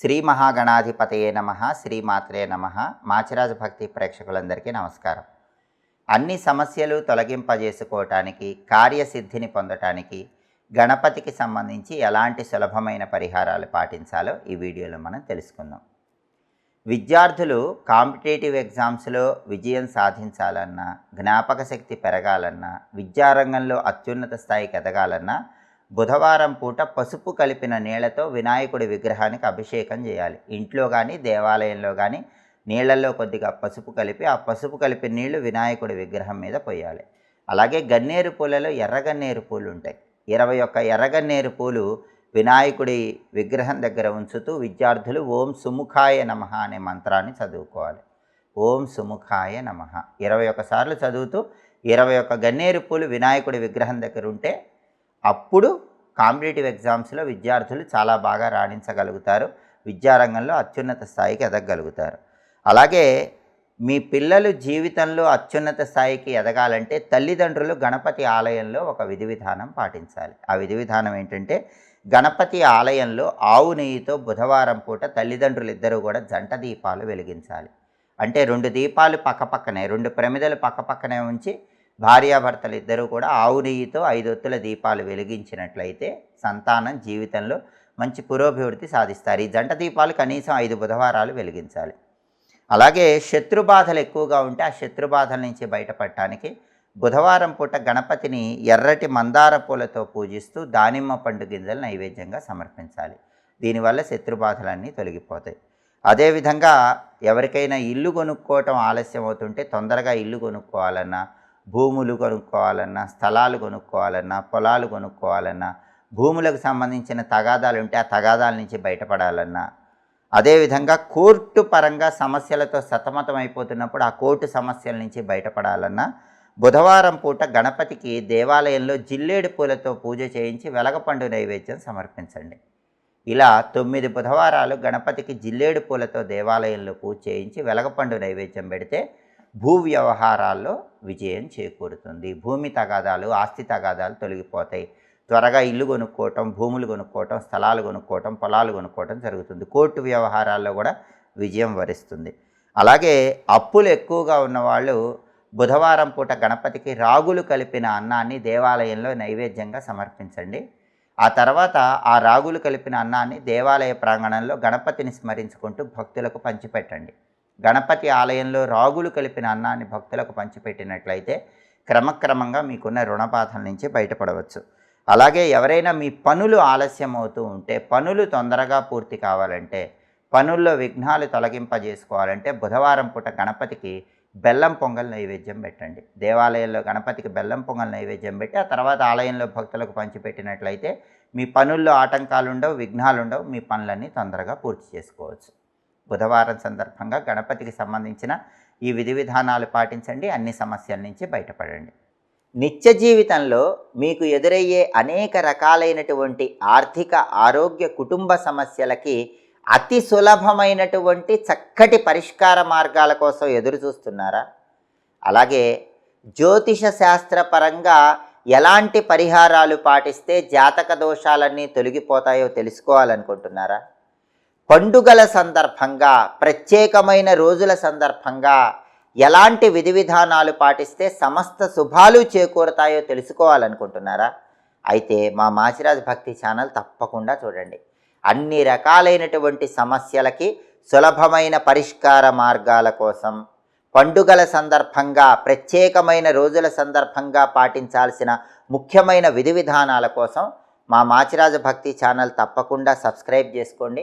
శ్రీ మహాగణాధిపతయే నమ శ్రీమాత్రే నమ మాచిరాజ భక్తి ప్రేక్షకులందరికీ నమస్కారం. అన్ని సమస్యలు తొలగింపజేసుకోవటానికి కార్యసిద్ధిని పొందటానికి గణపతికి సంబంధించి ఎలాంటి సులభమైన పరిహారాలు పాటించాలో ఈ వీడియోలో మనం తెలుసుకుందాం. విద్యార్థులు కాంపిటేటివ్ ఎగ్జామ్స్లో విజయం సాధించాలన్నా జ్ఞాపక శక్తి పెరగాలన్నా విద్యారంగంలో అత్యున్నత స్థాయికి ఎదగాలన్నా బుధవారం పూట పసుపు కలిపిన నీళ్ళతో వినాయకుడి విగ్రహానికి అభిషేకం చేయాలి. ఇంట్లో కానీ దేవాలయంలో కానీ నీళ్ళలో కొద్దిగా పసుపు కలిపి ఆ పసుపు కలిపిన నీళ్ళు వినాయకుడి విగ్రహం మీద పోయాలి. అలాగే గన్నేరు పూలలో ఎర్రగన్నేరు పూలు ఉంటాయి. ఇరవై ఒక్క ఎర్రగన్నేరు పూలు వినాయకుడి విగ్రహం దగ్గర ఉంచుతూ విద్యార్థులు ఓం సుముఖాయ నమ అనే మంత్రాన్ని చదువుకోవాలి. ఓం సుముఖాయ నమ. ఇరవై ఒక్కసార్లు చదువుతూ ఇరవై ఒక్క గన్నేరు పూలు వినాయకుడి విగ్రహం దగ్గర ఉంటే అప్పుడు కాంపిటేటివ్ ఎగ్జామ్స్లో విద్యార్థులు చాలా బాగా రాణించగలుగుతారు. విద్యారంగంలో అత్యున్నత స్థాయికి ఎదగగలుగుతారు. అలాగే మీ పిల్లలు జీవితంలో అత్యున్నత స్థాయికి ఎదగాలంటే తల్లిదండ్రులు గణపతి ఆలయంలో ఒక విధి విధానం పాటించాలి. ఆ విధి విధానం ఏంటంటే గణపతి ఆలయంలో ఆవు నెయ్యితో బుధవారం పూట తల్లిదండ్రులు ఇద్దరూ కూడా జంట దీపాలు వెలిగించాలి. అంటే రెండు దీపాలు పక్కపక్కనే రెండు ప్రమిదలు పక్కపక్కనే ఉంచి భార్యాభర్తలు ఇద్దరూ కూడా ఆవు నెయ్యితో ఐదొత్తుల దీపాలు వెలిగించినట్లయితే సంతానం జీవితంలో మంచి పురోభివృద్ధి సాధిస్తారు. ఈ జంట దీపాలు కనీసం ఐదు బుధవారాలు వెలిగించాలి. అలాగే శత్రు బాధలు ఎక్కువగా ఉంటే ఆ శత్రు బాధల నుంచి బయటపడటానికి బుధవారం పూట గణపతిని ఎర్రటి మందార పూలతో పూజిస్తూ దానిమ్మ పండు గింజలు నైవేద్యంగా సమర్పించాలి. దీనివల్ల శత్రు బాధలన్నీ తొలగిపోతాయి. అదేవిధంగా ఎవరికైనా ఇల్లు కొనుక్కోవటం ఆలస్యం అవుతుంటే తొందరగా ఇల్లు కొనుక్కోవాలన్నా భూములు కొనుక్కోవాలన్నా స్థలాలు కొనుక్కోవాలన్నా పొలాలు కొనుక్కోవాలన్నా భూములకు సంబంధించిన తగాదాలు ఉంటే ఆ తగాదాల నుంచి బయటపడాలన్నా అదేవిధంగా కోర్టు పరంగా సమస్యలతో సతమతమైపోతున్నప్పుడు ఆ కోర్టు సమస్యల నుంచి బయటపడాలన్నా బుధవారం పూట గణపతికి దేవాలయంలో జిల్లేడు పూలతో పూజ చేయించి వెలగపండు నైవేద్యం సమర్పించండి. ఇలా తొమ్మిది బుధవారాలు గణపతికి జిల్లేడు పూలతో దేవాలయంలో పూజ చేయించి వెలగపండు నైవేద్యం పెడితే భూ వ్యవహారాల్లో విజయం చేకూరుతుంది. భూమి తగాదాలు ఆస్తి తగాదాలు తొలగిపోతాయి. త్వరగా ఇల్లు కొనుక్కోవటం భూములు కొనుక్కోవటం స్థలాలు కొనుక్కోవటం పొలాలు కొనుక్కోవటం జరుగుతుంది. కోర్టు వ్యవహారాల్లో కూడా విజయం వరిస్తుంది. అలాగే అప్పులు ఎక్కువగా ఉన్నవాళ్ళు బుధవారం పూట గణపతికి రాగులు కలిపిన అన్నాన్ని దేవాలయంలో నైవేద్యంగా సమర్పించండి. ఆ తర్వాత ఆ రాగులు కలిపిన అన్నాన్ని దేవాలయ ప్రాంగణంలో గణపతిని స్మరించుకుంటూ భక్తులకు పంచిపెట్టండి. గణపతి ఆలయంలో రాగులు కలిపిన అన్నాన్ని భక్తులకు పంచిపెట్టినట్లయితే క్రమక్రమంగా మీకున్న రుణబాధల నుంచి బయటపడవచ్చు. అలాగే ఎవరైనా మీ పనులు ఆలస్యం అవుతూ ఉంటే పనులు తొందరగా పూర్తి కావాలంటే పనుల్లో విఘ్నాలు తొలగింపజేసుకోవాలంటే బుధవారం పూట గణపతికి బెల్లం పొంగల్ నైవేద్యం పెట్టండి. దేవాలయంలో గణపతికి బెల్లం పొంగల్ నైవేద్యం పెట్టి ఆ తర్వాత ఆలయంలో భక్తులకు పంచిపెట్టినట్లయితే మీ పనుల్లో ఆటంకాలు ఉండవు విఘ్నాలు ఉండవు మీ పనులన్నీ తొందరగా పూర్తి చేసుకోవచ్చు. బుధవారం సందర్భంగా గణపతికి సంబంధించిన ఈ విధి విధానాలు పాటించండి. అన్ని సమస్యల నుంచి బయటపడండి. నిత్య జీవితంలో మీకు ఎదురయ్యే అనేక రకాలైనటువంటి ఆర్థిక ఆరోగ్య కుటుంబ సమస్యలకి అతి సులభమైనటువంటి చక్కటి పరిష్కార మార్గాల కోసం ఎదురు చూస్తున్నారా? అలాగే జ్యోతిష శాస్త్రపరంగా ఎలాంటి పరిహారాలు పాటిస్తే జాతక దోషాలన్నీ తొలగిపోతాయో తెలుసుకోవాలనుకుంటున్నారా? పండుగల సందర్భంగా ప్రత్యేకమైన రోజుల సందర్భంగా ఎలాంటి విధి విధానాలు పాటిస్తే సమస్త శుభాలు చేకూరతాయో తెలుసుకోవాలనుకుంటున్నారా? అయితే మా మాచిరాజ్ భక్తి ఛానల్ తప్పకుండా చూడండి. అన్ని రకాలైనటువంటి సమస్యలకి సులభమైన పరిష్కార మార్గాల కోసం పండుగల సందర్భంగా ప్రత్యేకమైన రోజుల సందర్భంగా పాటించాల్సిన ముఖ్యమైన విధి విధానాల కోసం మా మాచిరాజ భక్తి ఛానల్ తప్పకుండా సబ్స్క్రైబ్ చేసుకోండి.